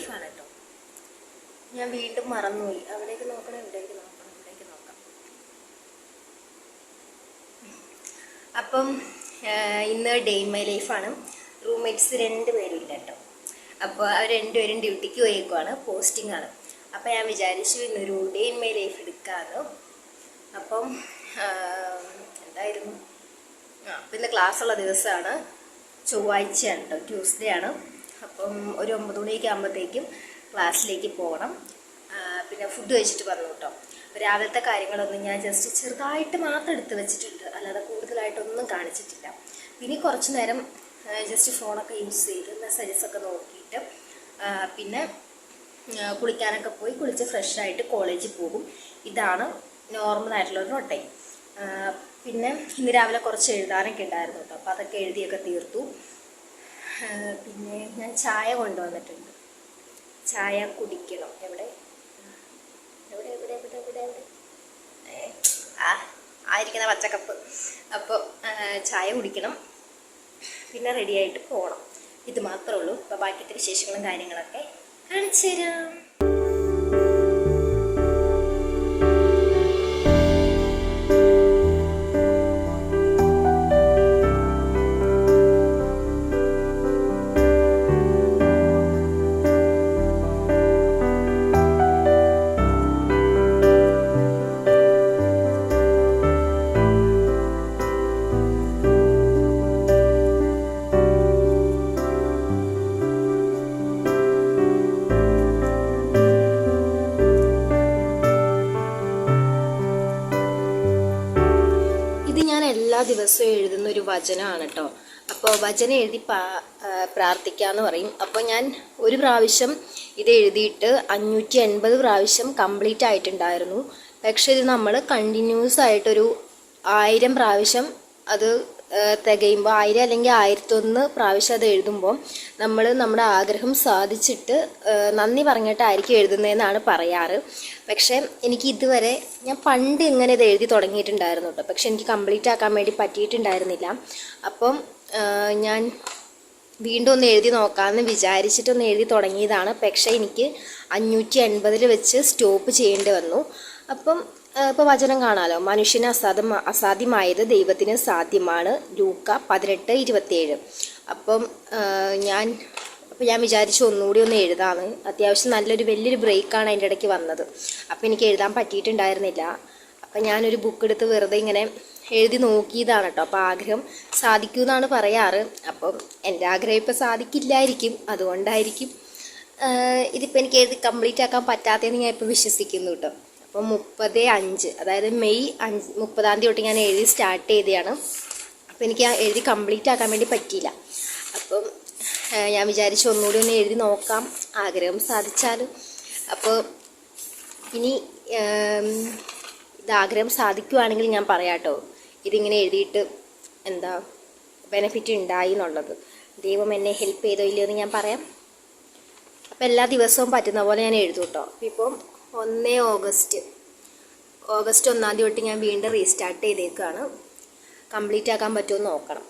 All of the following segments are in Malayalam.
ലൈഫാണ് കേട്ടോ ഞാൻ വീണ്ടും മറന്നുപോയി. അവിടേക്ക് നോക്കണം ഇവിടേക്ക് നോക്കണം ഇവിടേക്ക് നോക്കാം. അപ്പം ഇന്ന് ഡേ മൈ ലൈഫാണ്. റൂംമേറ്റ്സ് രണ്ട് പേരുണ്ട് കേട്ടോ അപ്പോൾ അവർ രണ്ടുപേരും ഡ്യൂട്ടിക്ക് പോയേക്കുവാണ് പോസ്റ്റിംഗ് ആണ് അപ്പോൾ ഞാൻ വിചാരിച്ചു ഇന്നൊരു ഡേ ഇൻ മൈ ലൈഫ് എടുക്കാമെന്ന് അപ്പം എന്തായിരുന്നു? ആ ഇന്ന് ക്ലാസ്സുള്ള ദിവസമാണ്. ചൊവ്വാഴ്ചയാണ് കേട്ടോ ട്യൂസ്ഡേ ആണ് അപ്പം ഒരു ഒമ്പത് മണിയൊക്കെ ആകുമ്പോഴത്തേക്കും ക്ലാസ്സിലേക്ക് പോകണം. പിന്നെ ഫുഡ് കഴിച്ചിട്ട് വന്നു കേട്ടോ. രാവിലത്തെ കാര്യങ്ങളൊന്നും ഞാൻ ജസ്റ്റ് ചെറുതായിട്ട് മാത്രം എടുത്ത് വെച്ചിട്ടുണ്ട്. അല്ലാതെ കൂടുതലായിട്ടൊന്നും കാണിച്ചിട്ടില്ല. പിന്നെ കുറച്ച് നേരം ജസ്റ്റ് ഫോണൊക്കെ യൂസ് ചെയ്ത് മെസ്സേജസ് ഒക്കെ നോക്കിയിട്ട് പിന്നെ കുളിക്കാനൊക്കെ പോയി കുളിച്ച് ഫ്രഷായിട്ട് കോളേജിൽ പോകും. ഇതാണ് നോർമൽ ആയിട്ടുള്ള ഒരു റൊട്ടൈൻ പിന്നെ ഇന്ന് രാവിലെ കുറച്ച് എഴുതാനൊക്കെ ഉണ്ടായിരുന്നു കേട്ടോ. അപ്പോൾ അതൊക്കെ എഴുതിയൊക്കെ തീർത്തു. പിന്നെ ഞാൻ ചായ കൊണ്ടുവന്നിട്ടുണ്ട്. ചായ കുടിക്കണം. എവിടെ? എവിടെ എവിടെ എവിടെ എവിടെ? എവിടെ ആ ആയിരിക്കുന്ന പച്ചക്കപ്പ്. അപ്പോൾ ചായ കുടിക്കണം. പിന്നെ റെഡിയായിട്ട് പോകണം ഇത് മാത്രമേ ഉള്ളൂ. അപ്പോൾ ബാക്കിയത്തെ വിശേഷങ്ങളും കാര്യങ്ങളൊക്കെ കാണിച്ചു തരാം എല്ലാ ദിവസവും എഴുതുന്ന ഒരു വചനമാണ് കേട്ടോ അപ്പോൾ വചനം എഴുതി പാ പ്രാർത്ഥിക്കാന്ന് പറയും. അപ്പോൾ ഞാൻ ഒരു പ്രാവശ്യം ഇത് എഴുതിയിട്ട് അഞ്ഞൂറ്റി എൺപത് പ്രാവശ്യം കംപ്ലീറ്റ് ആയിട്ടുണ്ടായിരുന്നു. പക്ഷേ ഇത് നമ്മൾ കണ്ടിന്യൂസ് ആയിട്ടൊരു ആയിരം പ്രാവശ്യം അത് തികയുമ്പോൾ ആയിരം അല്ലെങ്കിൽ ആയിരത്തൊന്ന് പ്രാവശ്യം അത് എഴുതുമ്പോൾ നമ്മൾ നമ്മുടെ ആഗ്രഹം സാധിച്ചിട്ട് നന്ദി പറഞ്ഞിട്ടായിരിക്കും എഴുതുന്നതെന്നാണ് പറയാറ്. പക്ഷേ എനിക്ക് ഇതുവരെ ഞാൻ പണ്ട് ഇങ്ങനെ ഇത് എഴുതി തുടങ്ങിയിട്ടുണ്ടായിരുന്നു കേട്ടോ. പക്ഷെ എനിക്ക് കംപ്ലീറ്റ് ആക്കാൻ വേണ്ടി പറ്റിയിട്ടുണ്ടായിരുന്നില്ല. അപ്പം ഞാൻ വീണ്ടും ഒന്ന് എഴുതി നോക്കാമെന്ന് വിചാരിച്ചിട്ടൊന്ന് എഴുതി തുടങ്ങിയതാണ്. പക്ഷേ എനിക്ക് അഞ്ഞൂറ്റി എൺപതിൽ വെച്ച് സ്റ്റോപ്പ് ചെയ്യേണ്ടി വന്നു. അപ്പം ഇപ്പോൾ വചനം കാണാലോ? മനുഷ്യന് അസാധ്യം അസാധ്യമായത് ദൈവത്തിന് സാധ്യമാണ്. ലൂക്ക പതിനെട്ട് ഇരുപത്തിയേഴ്. അപ്പം ഞാൻ അപ്പോൾ ഞാൻ വിചാരിച്ചു ഒന്നുകൂടി ഒന്ന് എഴുതാമെന്ന് അത്യാവശ്യം നല്ലൊരു വലിയൊരു ബ്രേക്കാണ് അതിന്റെ ഇടയ്ക്ക് വന്നത്. അപ്പോൾ എനിക്ക് എഴുതാൻ പറ്റിയിട്ടുണ്ടായിരുന്നില്ല. അപ്പം ഞാനൊരു ബുക്ക് എടുത്ത് വെറുതെ ഇങ്ങനെ എഴുതി നോക്കിയതാണ് കേട്ടോ. അപ്പോൾ ആഗ്രഹം സാധിക്കൂ എന്നാണ് പറയാറ്. അപ്പം എന്റെ ആഗ്രഹം ഇപ്പോൾ സാധിക്കില്ലായിരിക്കും. അതുകൊണ്ടായിരിക്കും ഇതിപ്പോൾ എനിക്ക് എഴുതി കംപ്ലീറ്റ് ആക്കാൻ പറ്റാത്തതെന്ന് ഞാൻ ഇപ്പോൾ വിശ്വസിക്കുന്നു കേട്ടോ. അപ്പോൾ മുപ്പത് അഞ്ച്. അതായത് മെയ് അഞ്ച് മുപ്പതാം തീയതി തൊട്ട് ഞാൻ എഴുതി സ്റ്റാർട്ട് ചെയ്തതാണ്. അപ്പോൾ എനിക്ക് ആ എഴുതി കംപ്ലീറ്റ് ആക്കാൻ വേണ്ടി പറ്റിയില്ല. അപ്പം ഞാൻ വിചാരിച്ചു ഒന്നുകൂടി ഒന്ന് എഴുതി നോക്കാം. ആഗ്രഹം സാധിച്ചാൽ. അപ്പോൾ ഇനി ഇതാഗ്രഹം സാധിക്കുവാണെങ്കിൽ ഞാൻ പറയാം കേട്ടോ. ഇതിങ്ങനെ എഴുതിയിട്ട് എന്താ ബെനിഫിറ്റ് ഉണ്ടായി എന്നുള്ളത്. ദൈവം എന്നെ ഹെൽപ്പ് ചെയ്തോ ഇല്ലയോ എന്ന് ഞാൻ പറയാം. അപ്പോൾ എല്ലാ ദിവസവും പറ്റുന്ന പോലെ ഞാൻ എഴുതും കേട്ടോ. ഇപ്പം ഒന്നേ ഓഗസ്റ്റ്. ഓഗസ്റ്റ് ഒന്നാം തീയതി തൊട്ട് ഞാൻ വീണ്ടും റീസ്റ്റാർട്ട് ചെയ്തേക്കാണ്. കംപ്ലീറ്റ് ആക്കാൻ പറ്റുമോ നോക്കണം.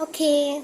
ഓക്കേ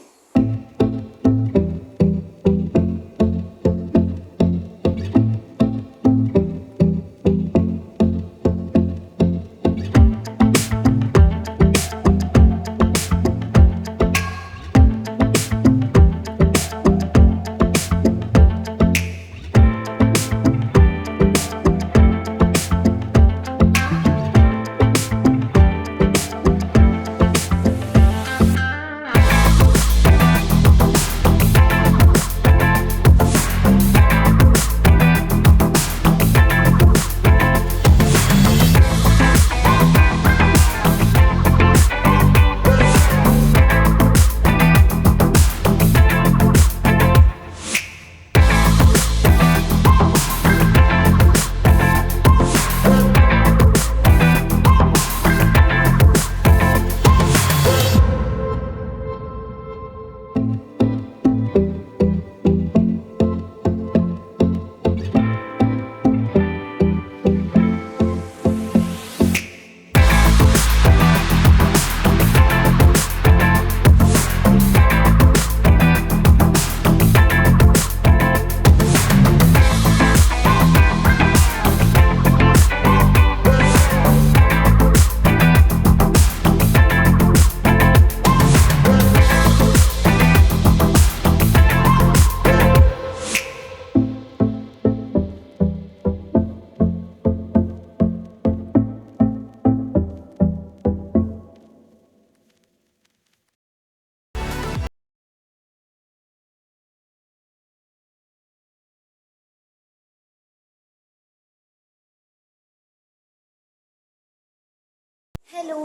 ഹലോ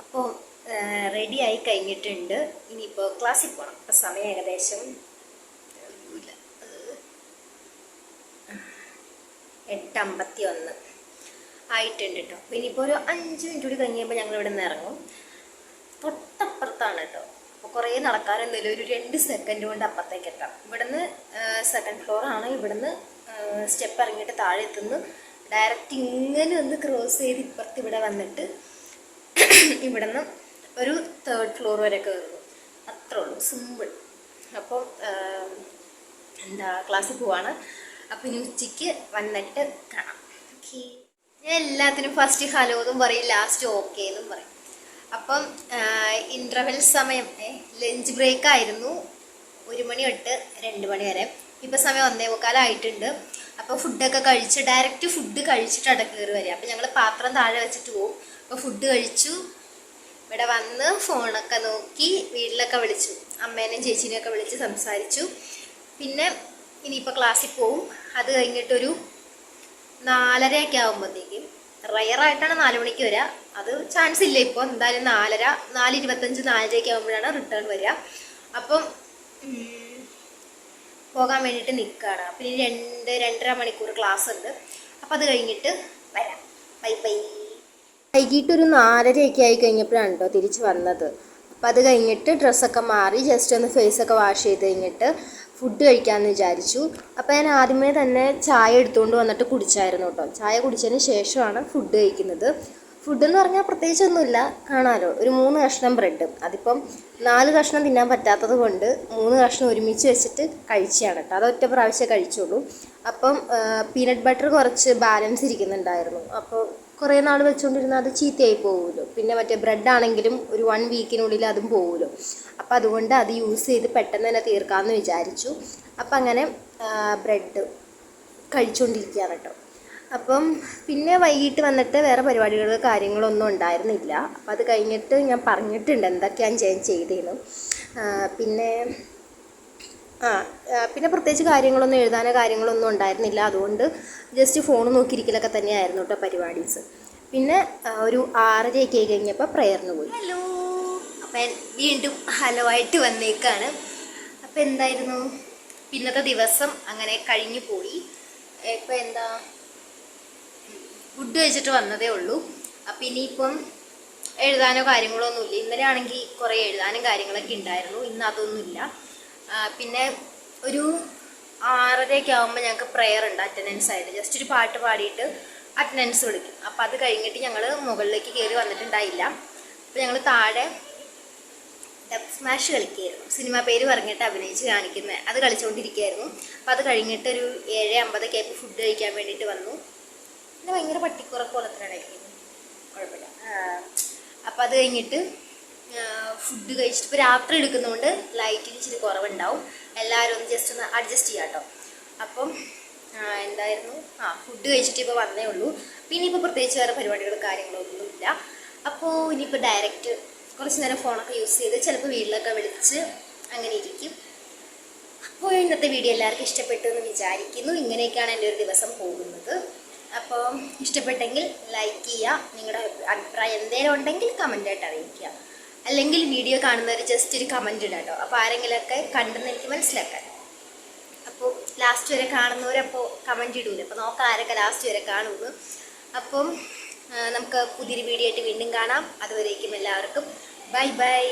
അപ്പോൾ റെഡി ആയി കഴിഞ്ഞിട്ടുണ്ട്. ഇനിയിപ്പോൾ ക്ലാസ്സിൽ പോകണം അപ്പോൾ സമയം ഏകദേശം ഇല്ല, എട്ട് അമ്പത്തി ഒന്ന് ആയിട്ടുണ്ട് കേട്ടോ അപ്പോൾ ഇനിയിപ്പോൾ ഒരു അഞ്ച് മിനിറ്റ് കൂടി കഴിഞ്ഞ് കഴിയുമ്പോൾ ഞങ്ങൾ ഇവിടെ നിന്ന് ഇറങ്ങും. തൊട്ടപ്പുറത്താണ് കേട്ടോ അപ്പോൾ കുറേ നടക്കാനൊന്നുമില്ല ഒരു രണ്ട് സെക്കൻഡ് കൊണ്ട് അപ്പുറത്തേക്ക് എത്താം ഇവിടുന്ന് സെക്കൻഡ് ഫ്ലോറാണ് ഇവിടുന്ന് സ്റ്റെപ്പ് ഇറങ്ങിയിട്ട് താഴെ എത്തുന്നു. ഡയറക്റ്റ് ഇങ്ങനെ ഒന്ന് ക്രോസ് ചെയ്ത് ഇപ്പുറത്ത് ഇവിടെ വന്നിട്ട് ഇവിടുന്ന് ഒരു തേർഡ് ഫ്ലോർ വരെ കയറുന്നു അത്രേ ഉള്ളൂ സിമ്പിൾ അപ്പോൾ എന്താ ക്ലാസ്സിൽ പോവാണ്. അപ്പം ഇനി ഉച്ചയ്ക്ക് വന്നിട്ട് കാണാം. ഓക്കെ ഞാൻ എല്ലാത്തിനും ഫസ്റ്റ് ഹലോ എന്നും പറയും ലാസ്റ്റ് ഓക്കെ എന്നും പറയും. അപ്പം ഇന്റർവെൽ സമയം ലഞ്ച് ബ്രേക്ക് ആയിരുന്നു. ഒരു മണി തൊട്ട് രണ്ട് മണി വരെ. ഇപ്പം സമയം ഒന്നേ മുക്കാലായിട്ടുണ്ട് അപ്പോൾ ഫുഡൊക്കെ കഴിച്ച് ഡയറക്റ്റ് ഫുഡ് കഴിച്ചിട്ടാണ് കയറി വരിക. അപ്പം ഞങ്ങൾ പാത്രം താഴെ വെച്ചിട്ട് പോകും അപ്പോൾ ഫുഡ് കഴിച്ചു. ഇവിടെ വന്ന് ഫോണൊക്കെ നോക്കി വീട്ടിലൊക്കെ വിളിച്ചു. അമ്മേനെയും ചേച്ചീനെയൊക്കെ വിളിച്ച് സംസാരിച്ചു. പിന്നെ ഇനിയിപ്പോൾ ക്ലാസ്സിൽ പോവും. അത് കഴിഞ്ഞിട്ടൊരു നാലരയൊക്കെ ആകുമ്പോഴത്തേക്കും റയറായിട്ടാണ് നാല് മണിക്ക് വരിക അത് ചാൻസ് ഇല്ല ഇപ്പോൾ എന്തായാലും നാലര നാല് ഇരുപത്തഞ്ച് നാലരയൊക്കെ ആകുമ്പോഴാണ് റിട്ടേൺ വരിക അപ്പം പോകാൻ വേണ്ടിയിട്ട് നിൽക്കുകയാണ് അപ്പം ഇനി രണ്ട് രണ്ടര മണിക്കൂർ ക്ലാസ് ഉണ്ട്. അപ്പം അത് കഴിഞ്ഞിട്ട് വരാം. ബൈ ബൈ വൈകിട്ട് ഒരു നാലരയൊക്കെ ആയി കഴിഞ്ഞപ്പോഴാണ് കേട്ടോ തിരിച്ച് വന്നത്. അപ്പം അത് കഴിഞ്ഞിട്ട് ഡ്രസ്സൊക്കെ മാറി ജസ്റ്റ് ഒന്ന് ഫേസൊക്കെ വാഷ് ചെയ്ത് കഴിഞ്ഞിട്ട് ഫുഡ് കഴിക്കാമെന്ന് വിചാരിച്ചു. അപ്പം ഞാൻ ആദ്യമേ തന്നെ ചായ എടുത്തുകൊണ്ട് വന്നിട്ട് കുടിച്ചായിരുന്നു കേട്ടോ ചായ കുടിച്ചതിന് ശേഷമാണ് ഫുഡ് കഴിക്കുന്നത്. ഫുഡ് എന്ന് പറഞ്ഞാൽ പ്രത്യേകിച്ചൊന്നുമില്ല. കാണാമല്ലോ ഒരു മൂന്ന് കഷ്ണം ബ്രെഡ്. അതിപ്പം നാല് കഷ്ണം തിന്നാൻ പറ്റാത്തത് കൊണ്ട് മൂന്ന് കഷ്ണം ഒരുമിച്ച് വെച്ചിട്ട് കഴിച്ചതാണ് കേട്ടോ അതൊറ്റ പ്രാവശ്യം കഴിച്ചോളൂ അപ്പം പീനട്ട് ബട്ടർ കുറച്ച് ബാലൻസ് ഇരിക്കുന്നുണ്ടായിരുന്നു. അപ്പോൾ കുറേ നാൾ വെച്ചുകൊണ്ടിരുന്നാൽ അത് ചീത്തയായി പോകുമല്ലോ പിന്നെ മറ്റേ ബ്രെഡ് ആണെങ്കിലും ഒരു വൺ വീക്കിനുള്ളിൽ അതും പോകുമല്ലോ അപ്പം അതുകൊണ്ട് അത് യൂസ് ചെയ്ത് പെട്ടെന്ന് തന്നെ തീർക്കാമെന്ന് വിചാരിച്ചു. അപ്പം അങ്ങനെ ബ്രെഡ് കഴിച്ചുകൊണ്ടിരിക്കുകയാണ് കേട്ടോ അപ്പം പിന്നെ വൈകിട്ട് വന്നിട്ട് വേറെ പരിപാടികൾ കാര്യങ്ങളൊന്നും ഉണ്ടായിരുന്നില്ല. അപ്പം അത് കഴിഞ്ഞിട്ട് ഞാൻ പറഞ്ഞിട്ടുണ്ട് എന്തൊക്കെയാണ് ഞാൻ ചെയ്തതെന്ന് പിന്നെ ആ പിന്നെ പ്രത്യേകിച്ച് കാര്യങ്ങളൊന്നും എഴുതാനോ കാര്യങ്ങളൊന്നും ഉണ്ടായിരുന്നില്ല. അതുകൊണ്ട് ജസ്റ്റ് ഫോൺ നോക്കിയിരിക്കലൊക്കെ തന്നെയായിരുന്നു കേട്ടോ പരിപാടീസ്. പിന്നെ ഒരു ആറരയൊക്കെ ആയി കഴിഞ്ഞപ്പോൾ പ്രയറിന് പോയി. ഹലോ. അപ്പം വീണ്ടും ഹലോ ആയിട്ട് വന്നേക്കാണ്. അപ്പം എന്തായിരുന്നു? പിന്നത്തെ ദിവസം അങ്ങനെ കഴിഞ്ഞു പോയി. ഇപ്പം എന്താ? ഫുഡ് കഴിച്ചിട്ട് വന്നതേ ഉള്ളൂ. അപ്പം ഇനിയിപ്പം എഴുതാനോ കാര്യങ്ങളോ ഒന്നുമില്ല. ഇന്നലെ ആണെങ്കിൽ കുറേ എഴുതാനും കാര്യങ്ങളൊക്കെ ഉണ്ടായിരുന്നു. ഇന്ന് അതൊന്നുമില്ല. പിന്നെ ഒരു ആറരയൊക്കെ ആകുമ്പോൾ ഞങ്ങൾക്ക് പ്രെയർ ഉണ്ട് അറ്റൻഡൻസ് ആയിട്ട്. ജസ്റ്റ് ഒരു പാട്ട് പാടിയിട്ട് അറ്റൻഡൻസ് വിളിക്കും. അപ്പോൾ അത് കഴിഞ്ഞിട്ട് ഞങ്ങൾ മുകളിലേക്ക് കയറി വന്നിട്ടുണ്ടായില്ല. അപ്പോൾ ഞങ്ങൾ താഴെ ഡബ് സ്മാഷ് കളിക്കുകയായിരുന്നു സിനിമ പേര് പറഞ്ഞിട്ട് അഭിനയിച്ച് കാണിക്കുന്നത് അത് കളിച്ചുകൊണ്ടിരിക്കുകയായിരുന്നു അപ്പോൾ അത് കഴിഞ്ഞിട്ട് ഒരു ഏഴ് അമ്പതൊക്കെ ആയപ്പോൾ ഫുഡ് കഴിക്കാൻ വേണ്ടിയിട്ട് വന്നു. പിന്നെ ഭയങ്കര പട്ടിക്കുറ പോലത്തിനാണ് കഴിക്കുന്നത് കുഴപ്പമില്ല. അപ്പം അത് കഴിഞ്ഞിട്ട് ഫുഡ് കഴിച്ചിട്ട് ഇപ്പോൾ രാത്രി എടുക്കുന്നതുകൊണ്ട് ലൈറ്റിന് ഇച്ചിരി കുറവുണ്ടാവും. എല്ലാവരും ഒന്ന് ജസ്റ്റ് ഒന്ന് അഡ്ജസ്റ്റ് ചെയ്യാം കേട്ടോ അപ്പം എന്തായിരുന്നു? ആ ഫുഡ് കഴിച്ചിട്ട് ഇപ്പോൾ വന്നേ ഉള്ളൂ. പിന്നെ ഇപ്പോൾ പ്രത്യേകിച്ച് വേറെ പരിപാടികളും കാര്യങ്ങളൊന്നുമില്ല അപ്പോൾ ഇനിയിപ്പോൾ ഡയറക്റ്റ് കുറച്ച് നേരം ഫോണൊക്കെ യൂസ് ചെയ്ത് ചിലപ്പോൾ വീട്ടിലൊക്കെ വിളിച്ച് അങ്ങനെ ഇരിക്കും. അപ്പോൾ ഇന്നത്തെ വീഡിയോ എല്ലാവർക്കും ഇഷ്ടപ്പെട്ടു എന്ന് വിചാരിക്കുന്നു. ഇങ്ങനെയൊക്കെയാണ് എന്റെ ഒരു ദിവസം പോകുന്നത്. അപ്പോൾ ഇഷ്ടപ്പെട്ടെങ്കിൽ ലൈക്ക് ചെയ്യുക നിങ്ങളുടെ അഭിപ്രായം എന്തെങ്കിലും ഉണ്ടെങ്കിൽ കമന്റായിട്ട് അറിയിക്കുക. അല്ലെങ്കിൽ വീഡിയോ കാണുന്നവർ ജസ്റ്റ് ഒരു കമന്റ് ഇടാം കേട്ടോ അപ്പോൾ ആരെങ്കിലുമൊക്കെ കണ്ടെന്ന് എനിക്ക് മനസ്സിലാക്കാം അപ്പോൾ ലാസ്റ്റ് വരെ കാണുന്നവരപ്പോൾ കമന്റ് ഇടൂല. അപ്പോൾ നോക്കാം ആരൊക്കെ ലാസ്റ്റ് വരെ കാണുമെന്ന് അപ്പം നമുക്ക് പുതിയൊരു വീഡിയോ ആയിട്ട് വീണ്ടും കാണാം. അതുവരേക്കും എല്ലാവർക്കും. Bye bye